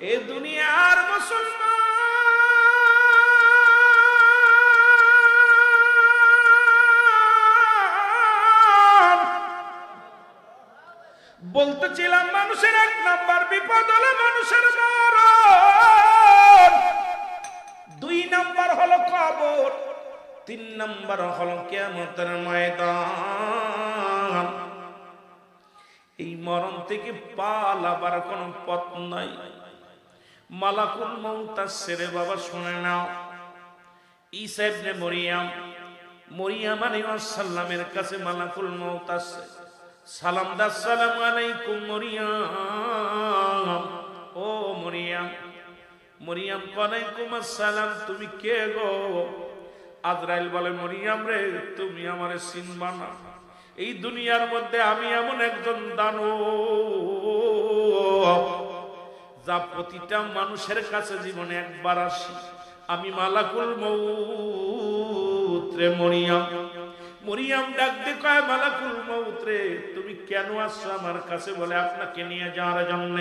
এ দুনিয়ার মুসলমান। বলতেছিলাম, মানুষের এক নাম্বার বিপদ হলো মানুষের মরণ। দুই নাম্বার হলো কবর, তিন নাম্বার হলো কেমতের ময়দান। এই মরণ থেকে পালাবার কোনো পথ নাই। মালাকুল মৌতা সেরে বাবা শুনে নাও। ঈসা ইবনে মরিয়াম মরিয়াম আলাইহিস সালামের কাছে মালাকুল মৌত আসছে। সালাম দা সালাম আলাইকুম মরিয়াম। ও মরিয়াম মরিয়াম, ওয়ালাইকুম আসসালাম, তুমি কে গো? আজরাইল বলে, মরিয়াম রে, তুমি আমারে চিনবা না। এই দুনিয়ার মধ্যে আমি এমন একজন দানো যা প্রতিটা মানুষের কাছে জীবনে একবার আসি। আমি মালাকুল মৌত্রে মরিয়াম মরিয়াম ডাক দিয়ে কয়, মালাকুল মৌত্রে তুমি কেন আসছো আমার কাছে? বলে, আপনাকে নিয়ে যাওয়ার জন্য।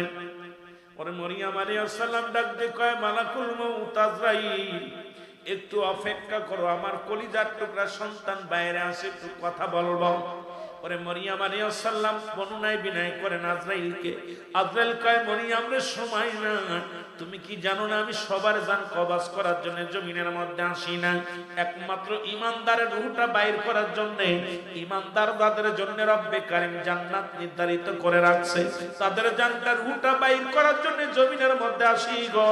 পরে মরিয়াম আলাইহিস সালাম ডাক দিয়ে কয়, মালাকুল মৌত আজরাইল, একটু অপেক্ষা করো, আমার কলিজার টুকরা সন্তান বাইরে আসে একটু কথা বলব। পরে মরিয়াম আলাইহিস সালাম বর্ণনায় বিনয় করেন আজরাইলকে। আজরাইল কয়, মরিয়াম রে, সময় না তুমি কি জানো না আমি সবার জান কবাজ করার জন্য জমিনের মধ্যে আসি না? একমাত্র ইমানদারের রুহটা বাইর করার জন্য ইমানদার তাদের জন্য রব্বে কারিম জান্নাত নির্ধারিত করে রাখছে। তাদের জানটা রুহটা বাইর করার জন্য জমিনের মধ্যে আসি গো।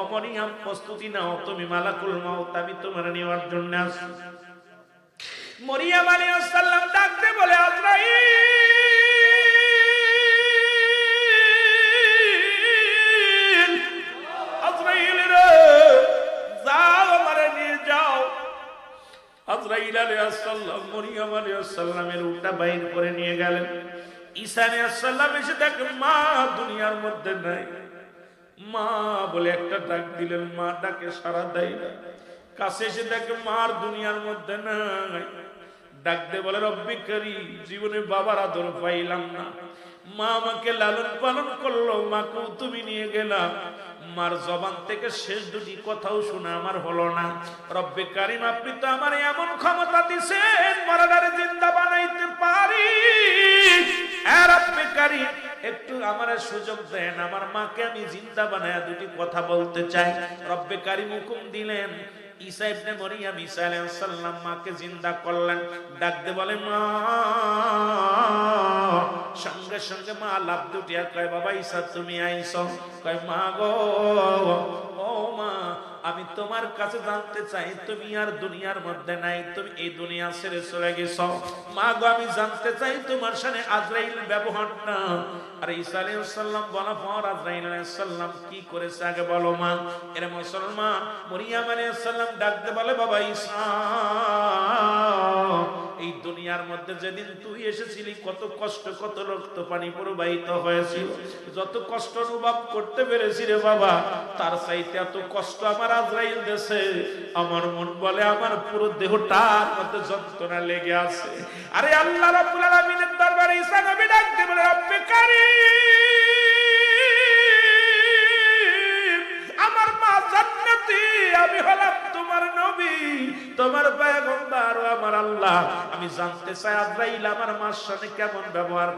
অমরিয়াম প্রস্তুতি নাও। তুমি মালাকুল মাউত, আমি তোমার নেওয়ার জন্য আসি। মরিয়াম আলাইহিস সালাম ডাকতে বলে, আজরাইল আজরাইল রে, যাও আমারে নিয়ে যাও। আজরাইল আলাইহিস সালাম মরিয়াম আলাইহিস সালামের উল্টা বাইর করে নিয়ে গেলেন। ঈসা আলাইহিস সালাম এসে দেখে, মা, দুনিয়ার মধ্যে নাই। মা বলে, একটা ডাক দিলেন, মা ডাকে সারা দেয় না। কাছে এসে দেখে, মার দুনিয়ার মধ্যে নাই। ডাক দে বলে, রব্বি জীবনে বাবার আদর পাইলাম না। মা আমাকে লালন পালন করল, মাকেও তুমি নিয়ে গেলাম মার জবান থেকে শেষ দুটি কথাও শোনা আমার হলো না। রব্বে কারিম, আপনি তো আমার এমন ক্ষমতা দিছেন, মরাদারে জিন্দা বানাইতে পারি। হ্যাঁ একটু আমার সুযোগ দেন। আমার মাকে আমি জিন্দা বানায় দুটি কথা বলতে চাই। রব্বে কারিম হুকুম দিলেন ঈসা ইবনে মরিয়াম ঈসা আলাইহিস সালাম মাকে জিন্দা করলেন। ডাক দে বলে, মা, সঙ্গে সঙ্গে মা, লাভ দুটিয়া কয়, বাবা, ঈসা, তুমি আইছো কয়, মা গো, ও মা আমি তোমার কাছে জানতে চাই, তুমি আর দুনিয়ার মধ্যে নাই, তুমি এই দুনিয়া ছেড়ে চলে গেছ। মা গো আমি জানতে চাই তোমার সামনে আজরাইল ব্যবহার না। আর ঈসা আলাইহিস সালাম বলা পর আজরাইল আলাইহিস সালাম কি করেছে আগে বলো মা। এর মুসলমান, মরিয়াম আলাইহিস সালাম ডাকতে বলে, বাবা ঈসা এই দুনিয়ার মধ্যে যেদিন তুই এসেছিলি, কত কষ্ট, কত রক্ত পানি প্রবাহিত হয়েছিল। যত কষ্ট অনুভব করতে পেরেছি রে বাবা, তার চাইতে এত কষ্ট আমার আজরাইল দেশে। আমার মন বলে আমার পুরো দেহটার মধ্যে যন্ত্রণা লেগে আছে। আরে আল্লাহ রাব্বুল আলামিনের দরবারে ঈসা নবী ডাকতে বলে, রব্বে কারীম! আমি হলাম তোমার নবী, তোমার পয়গম্বর আমার আল্লাহ। আমি জানতে চাই আজরাইল আমার মার সাথে কেমন ব্যবহার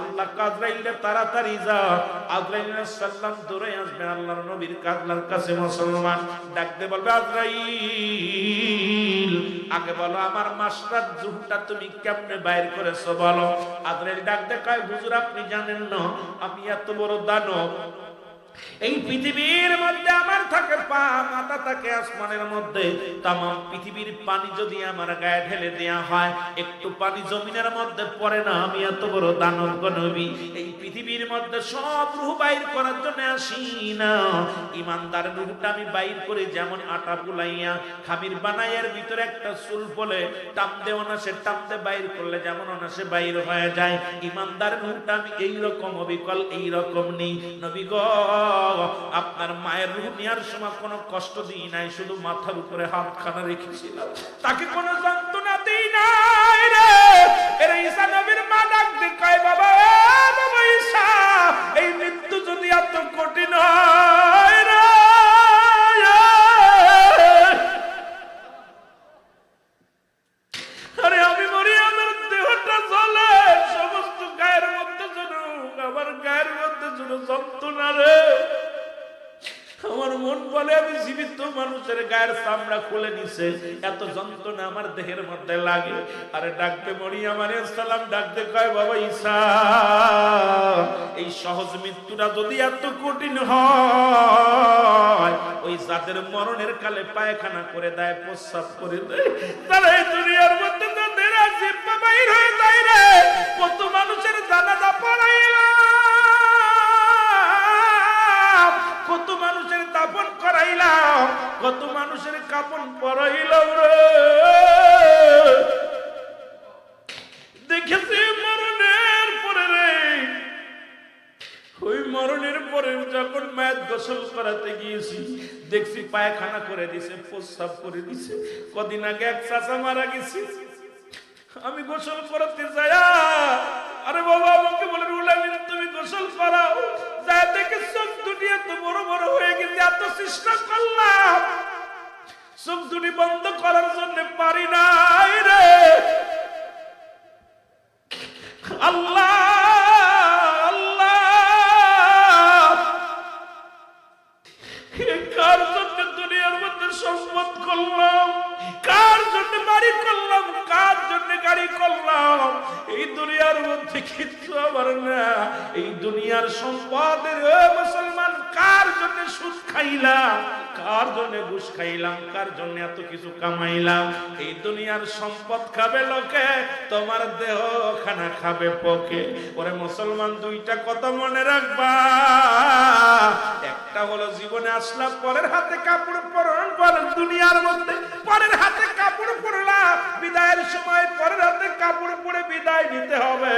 আল্লাহ তাড়াতাড়ি যা আজরাইল সাল্লাম দূরে আসবে, আল্লাহর নবীর কাজলার কাছে মুসলমান। ডাকতে বলবে, আজরাইল, আগে বলো, আমার মাস্টার জুহটা তুমি কেমনে বাইর করেছ বলো। আজরাইল ডাকতে কয়, হুজুর, আপনি জানেন না, আমি এত বড় দানব। এই পৃথিবীর মধ্যে আমার থাকে পা, মাথা থাকে আসমানের মধ্যে। তাম পৃথিবীর পানি যদি আমার গায়ে ঢেলে দেয়া হয়, একটু পানি জমিনের মধ্যে পড়ে না, আমি এত বড় দানব নবী। এই পৃথিবীর মধ্যে সব রূহ বাইর করার জন্য আসি না। ইমানদার রূহটা আমি বাইর করে যেমন আটা বুলাইয়া খামির বানাইয়ার ভিতরে একটা চুল বলে দেও না টানতে বাইর করলে যেমন অনাসে বাইর হয়ে যায়। ইমানদার রূহটা আমি এইরকম অবিকল, এইরকম নেই। নবী গো আপনার মায়ের রূহ নেওয়ার সময় কোনো কষ্ট দিই নাই, শুধু মাথার উপরে হাত খানা রেখেছিলাম। তাকে কোনো যন্ত্রণা দিই নাই রে। এর ঈসা নবীর মা ডাক দেখায় বাবা বাবা ঈসা এই মৃত্যু যদি এত কঠিন হয় যন্ত্রণা জীবিত মানুষের গায়ের চামড়া খুলে নিছে। এত যন্ত্রণা আমার দেহের মধ্যে লাগে। আরে ডাকতে মরি, আমার সালাম ডাকতে কয় বাবা ঈশা, এই সহজ মৃত্যুটা যদি এত কঠিন হয়, ওই যাদের মরণের কালে পায়খানা করে দেয়, প্রস্রাব করে দেয়। তারা এই দুনিয়ার মধ্যে তাদের বাইর হয়ে যায় রে। কত মানুষের জানাজা পড়াইলাম, কত মানুষের দাপন করাইলাম। কত মানুষের কাপন পরাইলাম রে। দেখেছি মরণের পরে রে। ওই মরণের পরে যখন মায়ের গোসল করাতে গিয়েছি, দেখছি পায়খানা করে দিছে, প্রস্রাব করে দিছে। কদিন আগে এক চাচা মারা গেছে। আমি গোসল করাতে যাই আরে বাবা, আমাকে বলে রুলামিন, তুমি গোসল করাও। যা দেখে চোখ দুটি এত বড় হয়ে গেছে, এত চেষ্টা করলাম। চোখ দুটি বন্ধ করার জন্য পারি নাই রে। জন্য ঘুষ খাইলাম, কার জন্য এত কিছু কামাইলাম? এই দুনিয়ার সম্পদ খাবে লোকে, তোমার দেহ খানা খাবে পকে। ওরে মুসলমান, দুইটা কথা মনে রাখবা। একটা হলো জীবনে আসলা পরের হাতে কাপড় পরন পর দুনিয়ার মধ্যে, পরের হাতে কাপড় পরলাম। বিদায়ের সময় পরের হাতে কাপড় পরে বিদায় নিতে হবে।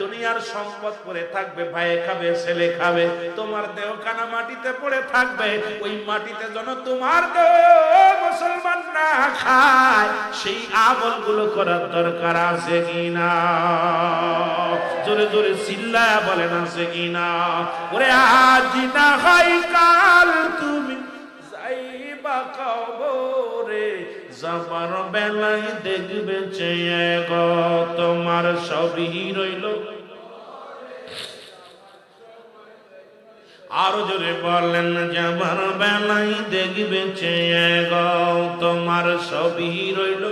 দুনিয়ার সম্পদ পরে থাকবে, ভাইয়ে খাবে, ছেলে খাবে। তোমার দেহ খানা মাটিতে পড়ে থাকবে। ওই মাটিতে যেন তোমার দেহ মুসলমান না খায়, সেই আমলগুলো করার দরকার আছে কিনা জোরে জোরে চিল্লা বলেন আছে কিনা ওরে আজ না হয় কাল তুমি যাইবা কবরে যাবার বেলায় দেখবে চেয়ে গো তোমার সবই রইল। আরও জোরে বলেন যাবার বেলায় দেখবে তোমার সবই রইল।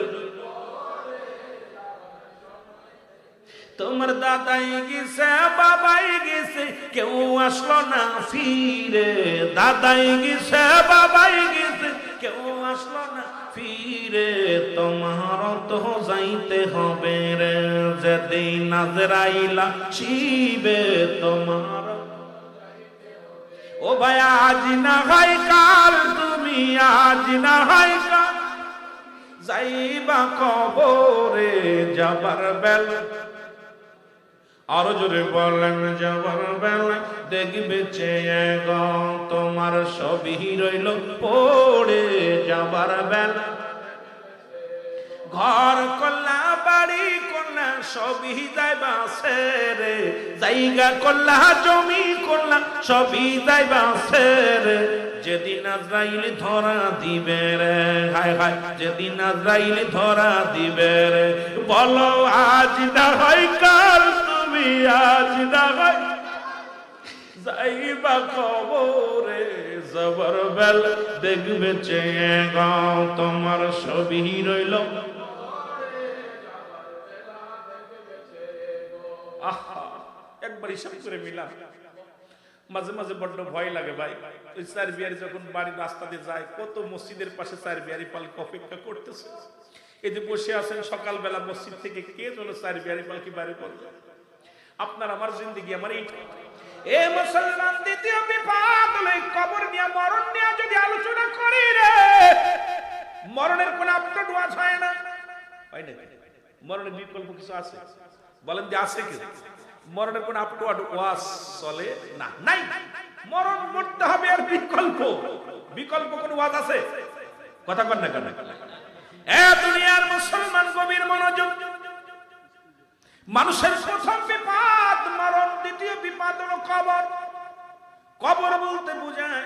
তোমার দাদাই গেছে, বাবাই গেছে, কেউ আসলো না ফিরে। দাদাই গেছে, বাবাই গেছে, কেউ আসলো না ফিরে। তোমার তো যাইতে হবে রে, যেদিন নাজরাইলা শিবে তোমার ও ভাই, আজ না হয় কাল, তুমি আজ না হয় কাল। যাইবা কবরে যাবার বেলা। আরও জোরে বলেন, যাবার বেলা। দেখবে চেয়ে গ, তোমার সবই রইল পড়ে যাবার বেলা। ঘর, কল্লা, বাড়ি করলা সবই যাইবা রে। জায়গা করলা জমি করলা সবই যাইবা রে। যেদিন আজরাইল ধরা দিবে রে, হায় হায়, যেদিন আজরাইল ধরা দিবে রে। বলো, আজ না হয় কাল, তুমি আজ না হয় যাইবা কবরে জবর বেল দেখবে চেয়ে গাও তোমার সবই রইল। হিসাব করে মিলাম। মাঝে মাঝে বড্ড ভয় লাগে ভাই। ওই চার বিহারি যখন বাড়ির রাস্তা দিয়ে যায়, কত মসজিদের পাশে চার বিহারি পালকি অপেক্ষা করতেছে। এই বসে আছেন সকালবেলা মসজিদ থেকে কে যেন চার বিয়ারি পালকি বাড়ি করবে আপনার আমার জিন্দিগি, আমার এই এ মুসলমান, দ্বিতীয় বিপদ কবর নিয়ে, মরণ নিয়ে যদি আলোচনা করি রে, মরণের কোন আপডেট ওয়াজ হয় না। হয় না মরণের বিকল্প কিছু আছে? বলেন যে আছে কি? মরণের কোন আপ টু ওয়াজ চলে না। নাই। মরণ মরতে হবে আর বিকল্প। বিকল্প কোন ওয়াজ আছে? কথা কন না কেন? এ দুনিয়ার মুসলমান গভীর মনোযোগ। মানুষের প্রথম বিপদ, মরণ, দ্বিতীয় বিপদ হলো কবর। কবর বলতে বোঝায়,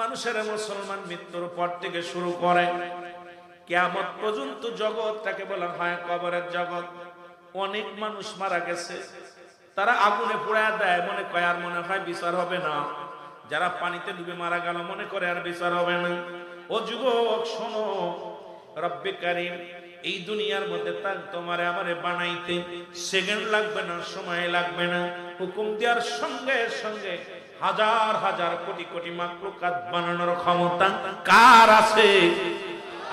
মানুষের মুসলমান মৃত্যুর পর থেকে শুরু করে। কেয়ামত পর্যন্ত জগৎটাকে বলা হয় কবরের জগৎ। অনেক মানুষ মারা গেছে। তারা আগুনে পোড়া দেয়, মনে কয় আর মনে হয় বিচার হবে না। যারা পানিতে ডুবে মারা গেল, মনে করে আর বিচার হবে না। ও যুবক, শোনো, রব্বে কারিম, এই দুনিয়ার মধ্যে তার তোমারে আমারে বানাইতে সেকেন্ড লাগবে না, সময় লাগবে না। হুকুম দেওয়ার সঙ্গে সঙ্গে হাজার হাজার কোটি কোটি মাকলুকাত বানানোর ক্ষমতা কার আছে?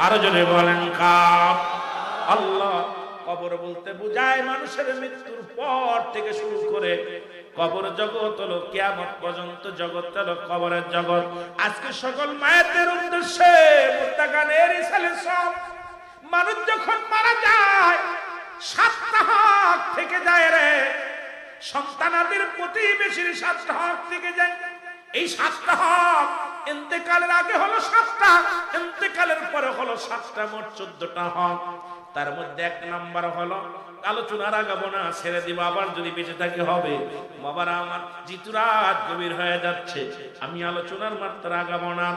আরও জনে বলেন, কার? আল্লাহ কবর বলতে বুঝায় মানুষের মৃত্যুর পর থেকে শুরু করে কবর জগৎ হলো কিয়ামত পর্যন্ত জগৎ, হলো কবরের জগৎ। আজকে সকল মায়েদের উদ্দেশ্যে মুত্তাকানের ইসালে সব মানুষ যখন মারা যায় সাতটা হক থেকে যায় রে। সন্তানাদের প্রতিবেশীর সাতটা হক থেকে যায়। এই সাতটা হক ইন্তেকালের আগে হলো সাতটা, ইন্তেকালের পরে হলো সাতটা, মোট চোদ্দটা হক। তার মধ্যে এক নাম্বার হলো, আলোচনার আগাবো না ছেড়ে দিব, আবার যদি বেঁচে থাকে হবে। বাবারা আমার জিতুরাত গভীর হয়ে যাচ্ছে। আমি আলোচনার মাত্রা আগাবো না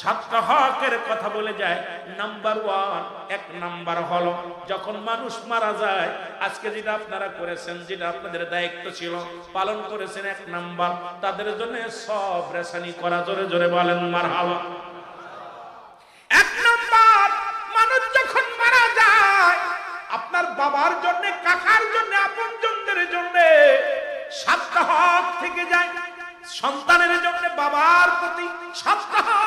ছাত্র হকের কথা বলে যায়। নাম্বার ওয়ান, এক নাম্বার হলো, যখন মানুষ মারা যায়, আজকে যেটা আপনারা করেছেন, যেটা আপনাদের দায়িত্ব ছিল, পালন করেছেন এক নাম্বার, তাদের জন্য সব রেশানি করা জোরে জোরে বলেন মার হাওয়া থেকে যায়। সন্তানের জন্য বাবার প্রতি আব্বা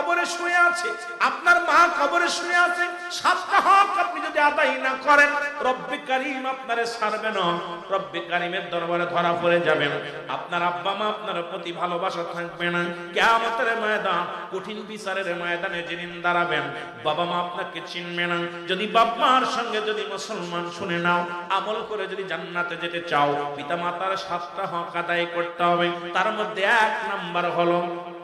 কবরে শুয়ে আছে, আপনার মা কবরে শুয়ে আছে, সাতটা হক আপনি যদি আদায় না করেন, রব্বে কারিম আপনারে ছাড়বে না। রব্বে কারিমের দরবারে ধরা পড়ে যাবেন। আপনার আব্বা মা আপনার প্রতি ভালোবাসা থাকবে না। কেয়ামতের ময়দান, কঠিন বিচারের ময়দানে যেদিন দাঁড়াবেন, বাবা মা আপনাকে চিনবে না। যদি বাপ মার সঙ্গে যদি মুসলমান শুনে নাও, আমল করে যদি জান্নাতে যেতে চাও পিতা মাতার সাতটা হক আদায় করতে হবে। তার মধ্যে এক নাম্বার হলো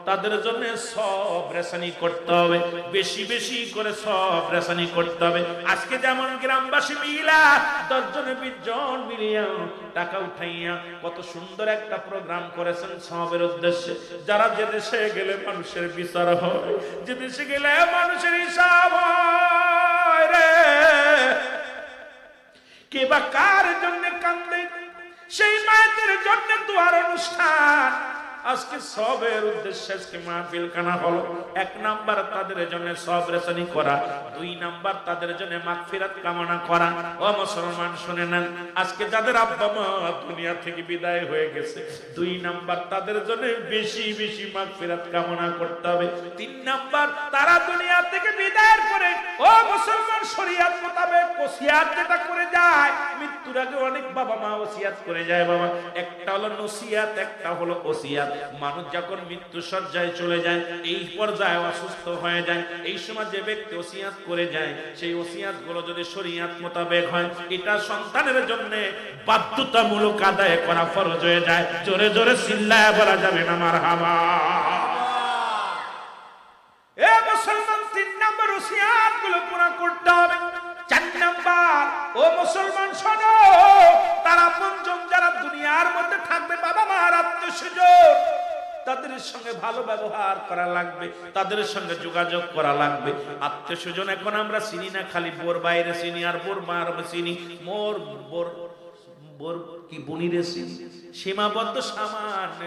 তাদের জন্য সব রেশানি করতে হবে। বেশি বেশি করে সব রেশানি করতে হবে। আজকে যেমন গ্রামবাসী মিলা দশজনে বিশ জন মিলিয়া টাকা উঠাইয়া কত সুন্দর একটা প্রোগ্রাম করেছেন সবের উদ্দেশ্যে। যারা যে দেশে গেলে মানুষের বিচার হয়, যে দেশে গেলে মানুষের হিসাব রে। কে বা কার জন্য কান্দে সেই মায়েদের জন্য দুয়ার অনুষ্ঠান। আজকে সবের উদ্দেশ্যে আজকে মাহফিল কানা হলো। এক নাম্বার তাদের জন্য সব রেশনি করা, দুই নাম্বার তাদের জন্য মাগফিরাত কামনা করা। ও মুসলমান, শুনে নেন, আজকে যাদের আব্বা মা দুনিয়া থেকে বিদায় হয়ে গেছে, দুই নাম্বার তাদের জন্য বেশি বেশি মাগফিরাত কামনা করতে হবে। তিন নাম্বার তারা দুনিয়া থেকে বিদায়ের পরে, ও মুসলমান, শরিয়াত মোতাবেক ওসিয়াত যেটা করে যায়, মৃত্যুর আগে অনেক বাবা মা ওসিয়াত করে যায় বাবা। একটা হলো নসিয়াত, একটা হলো ওসিয়াত। মানুষ যখন মৃত্যু সজ্জায় চলে যায়, এই পর্যায়ে অসুস্থ হয়ে যায়, এই সময় যে ব্যক্তি ওসিয়াত করে যায়, সেই ওসিয়াতগুলো যদি শরিয়াত মোতাবেক হয়, এটা সন্তানের জন্য বাধ্যতামূলক আদায় করা ফরজ হয়ে যায়। জোরে জোরে চিল্লায় বলা যাবে না আমার হাওয়া এ মুসলমান তিন নম্বর ওসিয়াতগুলো পুরা করতে হবে। তাদের সঙ্গে ভালো ব্যবহার করা লাগবে, তাদের সঙ্গে যোগাযোগ করা লাগবে। আত্মীয় স্বজন, এখন আমরা চিনি না, খালি বোর বাইরে চিনি আর বোর মার চিনি। মোর বোর বোর কি বুনিরে চিনি? সীমাবদ্ধ সামান্য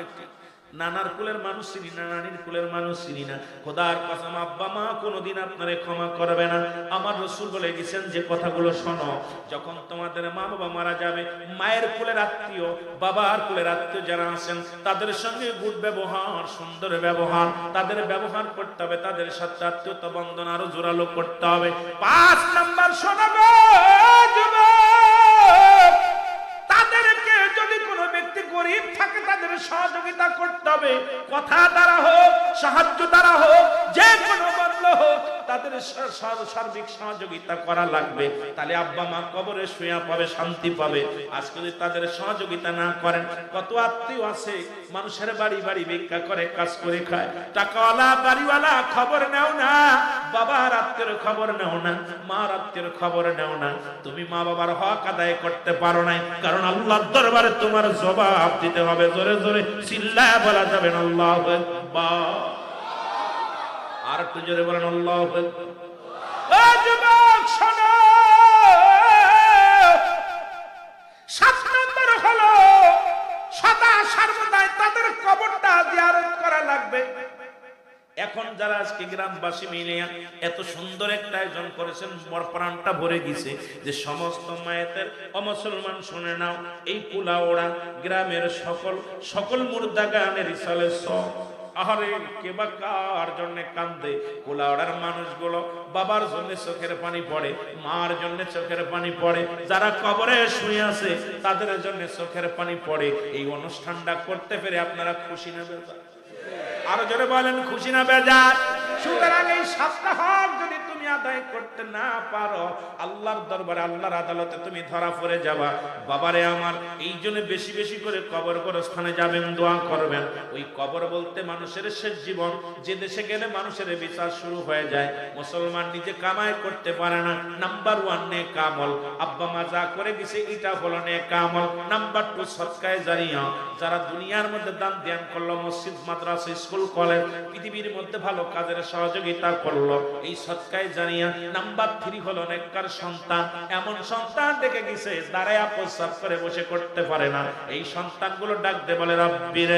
নানার কুলের মানুষ চিনি না নানির কুলের মানুষ চিনি না। খোদার কসম, আব্বা, মা কোনোদিন আপনারে ক্ষমা করবে না। আমার রসুল বলে গেছেন যে কথাগুলো শোনো, যখন তোমাদের মা বাবা মারা যাবে, মায়ের কুলের আত্মীয়, বাবার কুলের আত্মীয় যারা আছেন, তাদের সঙ্গে গুড ব্যবহার, সুন্দর ব্যবহার, তাদের ব্যবহার করতে হবে, তাদের সাথে আত্মীয়তা বন্ধন আরও জোরালো করতে হবে। পাঁচ নাম্বার শোনাবো তাদেরকে যদি কোনো ব্যক্তি গরিব থাকে, তাদের সহযোগিতা হবে কথা দ্বারা হোক সাহায্য দ্বারা হোক যে কোনো বদল হোক তাদের সার্বিক সহযোগিতা করা লাগবে। তাহলে আব্বা মা কবরে শুয়া পাবে শান্তি পাবে। আজকে যদি তাদের সহযোগিতা না করেন, কত আত্মীয় আছে, মানুষের বাড়ি বাড়ি ভিক্ষা করে, কাজ করে খায়। টাকাওয়ালা, বাড়িওয়ালা, খবর নেও না। বাবার আত্মীয় খবর নেও না, মার আত্মীয় খবর নেও না। তুমি মা বাবার হক আদায় করতে পারো নাই। কারণ আল্লাহর দরবারে তোমার জবাব দিতে হবে। জোরে জোরে, চিল্লায় বলা যাবে না। আল্লাহ আর একটু জোরে বলেন সদা তাদের কবরটা জিয়ারত করা লাগবে। এখন যারা আজকে গ্রামবাসী মিলে এত সুন্দর একটা আয়োজন করেছেন, মর প্রাণটা ভরে গেছে যে সমস্ত মায়েদের অমুসলমান শুনে নাও, এই কুলাওড়া গ্রামের সকল সকল মুর্দা গানের ইসালে সব আহারে, কে বা কার মানুষগুলো বাবার পানি পড়ে, মার জন্য চোখের পানি পড়ে। যারা আছে, তাদের পানি পড়ে। এই অনুষ্ঠানটা করতে পেরে আপনারা খুশি নেবে আরও জোরে বলেন, খুশি না বেজার? সুতরাং এই সপ্তাহ আদায় করতে না পারো, আল্লাহর দরবারে, আল্লাহর আদালতে তুমি ধরা পড়ে যাবা। বাবারে আমার, এই জন্য বেশি বেশি করে কবর স্থানে যাবেন, দোয়া করবেন। ওই কবর বলতে মানুষের শেষ জীবন, যে দেশে গেলে মানুষের বিচার শুরু হয়ে যায়। মুসলমান নিজে কামাই করতে পারে না। নাম্বার ওয়ান নে কামল আব্বা মা যা করে গেছে এটা হলো নে কামল নাম্বার টু, সৎকায় জানিয়া যারা দুনিয়ার মধ্যে দান ধ্যান করল, মসজিদ, মাদ্রাসা, স্কুল, কলেজ, পৃথিবীর মধ্যে ভালো কাজের সহযোগিতা করল, এই সৎকায় জানিয়া, নাম্বার থ্রি হলো নেককার সন্তান। এমন সন্তান দেখে গেছে, দাঁড়ায় প্রস্রাব করে বসে করতে পারে না। এই সন্তানগুলো ডাকতে বলে, রব্বির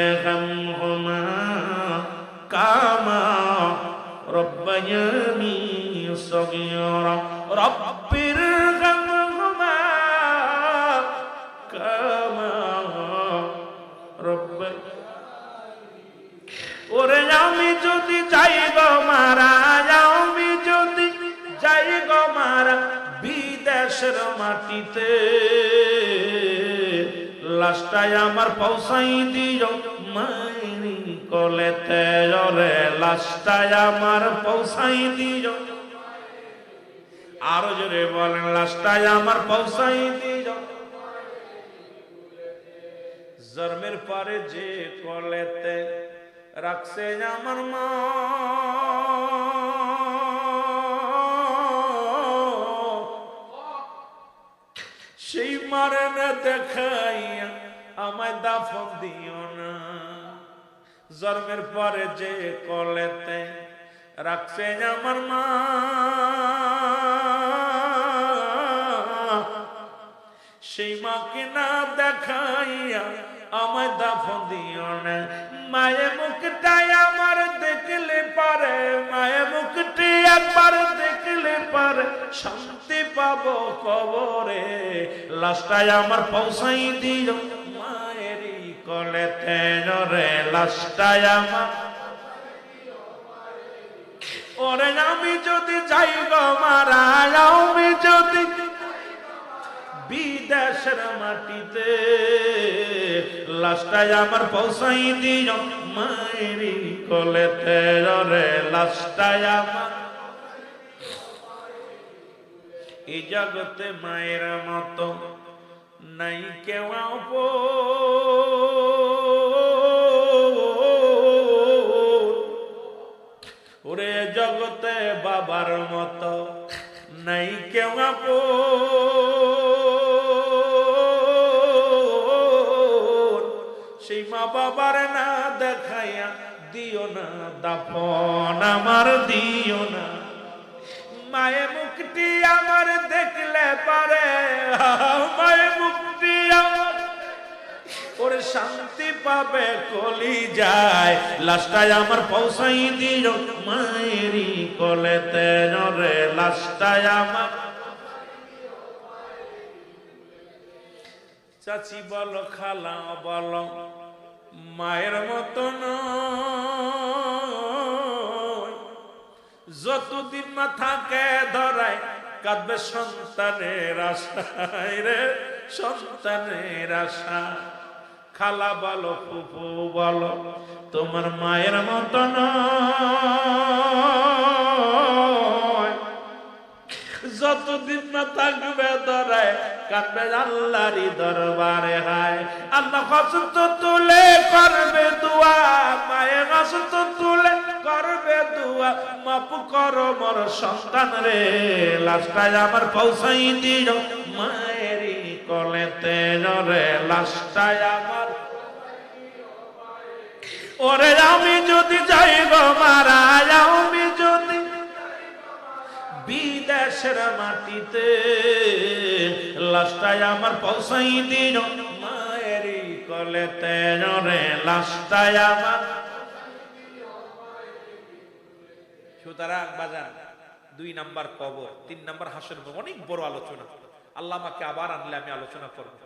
কামা রব্বায়ামি সগিয়র রব্বির বিদেশের মাটিতে। লাস্টায় আমার পৌঁছাই দিও মাইরি কলেতে রে লাস্টায় আমার পৌঁছাই দিও। আরও জোরে বলেন আমার পৌঁছাই দিও। জন্মের পরে যে কলেতে রাখছে আমার মা মারে না দেখাইয়া, আমায় দাফন দিও না। জন্মের পরে যে কলেতে রাখছে আমার মা, সেই মাকে না দেখাইয়া আমায় দাফন দিও না। মায়ে মুখটাই আমার দেখলে পারে মায়ে মুখটি একবার দেখলে পারে শান্তি পাবো কবরে। লাস্টায় আমার পৌঁছাই দিও মায়েরই কলেতে রে লাস্টায় আমার ওরে আমি যদি যাই গো মারা, আমি যদি বিদেশের মাটিতে লাস্টায় আমার পৌঁছাই দিও মায়েরি কলেতে রে লাস্টায় আমার এই জগতে মায়ের মতো নাই কেউ ওরে জগতে বাবার মতো নাই কেউ আপন সেই মা বাবার না দেখাইয়া দিও না দাপন আমার দিও না। মায়ের মুক্তি আমার দেখলে পারে। মায়ে মুক্তি আমার। ওরে শান্তি পাবে কলি যায় লাস্টায় আমার পৌঁছাই দিও মায়েরই কলেতে রে লাস্টায় আমার চাচি বলো, খালা বলো, মায়ের মতন। যতদিন না থাকে ধরায়, কাঁদবে সন্তানের আশায় রে, সন্তানের আশা। খালা বলো, ফুফু বলো, তোমার মায়ের মতন যতদিন না থাকবে ধরায়, কাঁদবে আল্লাহরই দরবারে হায়। আল্লাহ কষ্ট তুলে করবে দোয়া, মায়ের কষ্ট তুলে করবে দোয়া মাপ করো মোর সন্তান রে লাস্টায় আমার পৌঁছাই দিও। মায়েরই কলেতে রে লাস্টায় আমার ওরে আমি যদি যাই গো মারা, আমি যদি বিদেশের মাটিতে লাস্টায় আমার পৌঁছাই দিন মায়ের করলে তেজরে লাস্টায় আমার সুতরাং বাজার, দুই নাম্বার কবর, তিন নাম্বার হাসের অনেক বড় আলোচনা। আল্লাহ আমাকে আবার আনলে আমি আলোচনা করব।